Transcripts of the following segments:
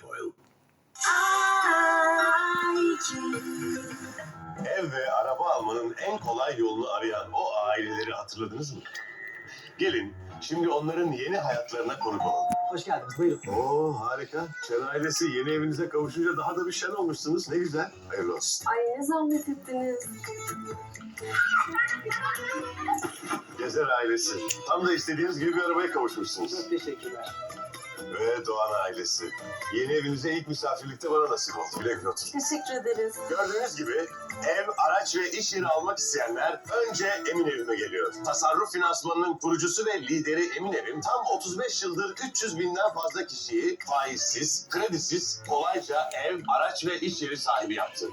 Joel. Ev ve araba almanın en kolay yolunu arayan o aileleri hatırladınız mı? Gelin şimdi onların yeni hayatlarına konuk olalım. Hoş geldiniz. Buyurun. Oo harika. Şen ailesi yeni evinize kavuşunca daha da bir şen olmuşsunuz. Ne güzel. Hayırlı olsun. Ay ne zahmet ettiniz. Gezer ailesi. Tam da istediğiniz gibi bir arabaya kavuşmuşsunuz. Çok teşekkürler. Ve Doğan ailesi. Yeni evinize ilk misafirlikte bana nasip oldu. Güle güle oturun. Teşekkür ederiz. Gördüğünüz gibi ev, araç ve iş yeri almak isteyenler önce Emin Evim'e geliyor. Tasarruf finansmanının kurucusu ve lideri Emin Evim tam 35 yıldır 300 binden fazla kişiyi faizsiz, kredisiz, kolayca ev, araç ve iş yeri sahibi yaptı.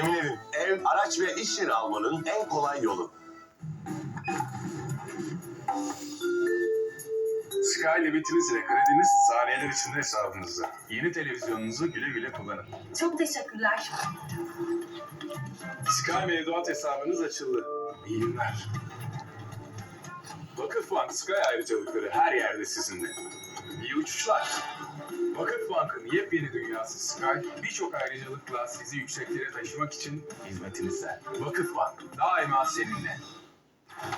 Emin Evim, ev, araç ve iş yeri almanın en kolay yolu. Sky limitiniz ile krediniz saniyeler içinde hesabınızda. Yeni televizyonunuzu güle güle kullanın. Çok teşekkürler. Sky mevduat hesabınız açıldı. İyi günler. Vakıfbank Sky ayrıcalıkları her yerde sizinle. İyi uçuşlar. Vakıfbank'ın yepyeni dünyası Sky birçok ayrıcalıkla sizi yükseklere taşımak için hizmetinizde. Vakıfbank daima seninle.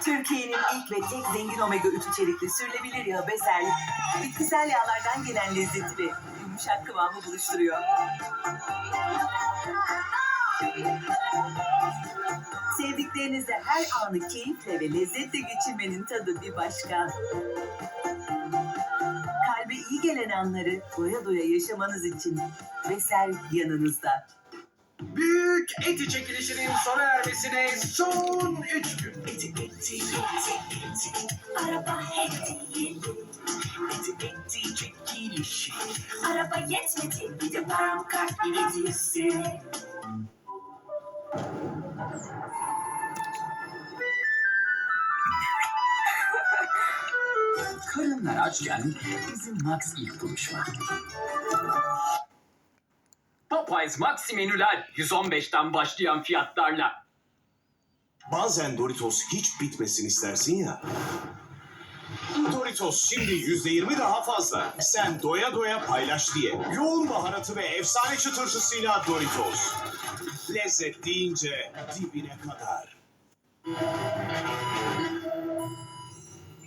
Türkiye'nin ilk ve tek zengin omega 3 içerikli sürülebilir yağı Bezel, bitkisel yağlardan gelen lezzeti ve yumuşak kıvamı buluşturuyor. Sevdiklerinizle her anı keyifle ve lezzetle geçirmenin tadı bir başka. Kalbe iyi gelen anları doya doya yaşamanız için Besel yanınızda. Büyük eti çekilişinin sona ermesine son 3 gün. Eti araba hediye. Eti çekilişi. Araba yetmedi. Bir de param kart hediyesi. Karınlar açken bizim Max ilk buluşma. Popeyes Maxi menüler 115'ten başlayan fiyatlarla. Bazen Doritos hiç bitmesin istersin ya. Doritos şimdi yüzde yirmi daha fazla. Sen doya doya paylaş diye. Yoğun baharatı ve efsane çıtırtısıyla Doritos. Lezzet deyince dibine kadar.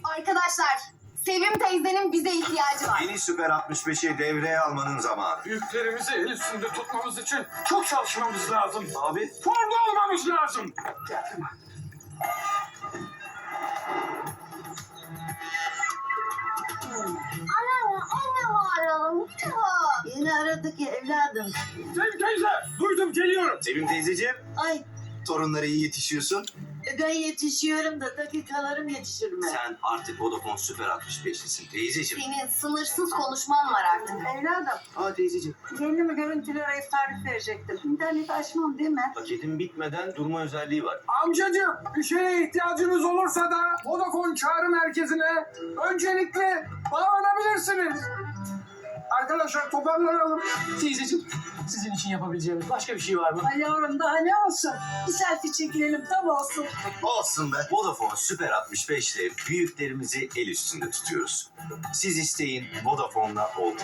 Arkadaşlar, Sevim teyzenin bize ihtiyacı var. Yeni Süper 65'i devreye almanın zamanı. Büyüklerimizi el üstünde tutmamız için çok çalışmamız lazım. Abi Formda olmamız lazım. Anne, anne arayalım. Yeni aradık ya evladım. Sevim teyze duydum geliyorum. Sevim teyzeciğim, Ay torunlara iyi yetişiyorsun. Ben yetişiyorum da dakikalarım yetişirme. Sen artık Vodafone Süper 65'lisin teyzeciğim. Senin sınırsız konuşman var artık. Evladım Aa teyzeciğim, kendimi görüntülere ev tarif verecektim. İnternet açmam değil mi? paketin bitmeden durma özelliği var. Amcacığım bir şeye ihtiyacınız olursa da Vodafone çağrı merkezine öncelikle bağlanabilirsiniz. Arkadaşlar toparlanalım. Teyzeciğim sizin için yapabileceğimiz başka bir şey var mı? Ay yavrum daha ne olsun? Bir selfie çekilelim tam olsun. Olsun be. Vodafone Süper 65 ile büyüklerimizi el üstünde tutuyoruz. Siz isteyin, Vodafone'la oldu.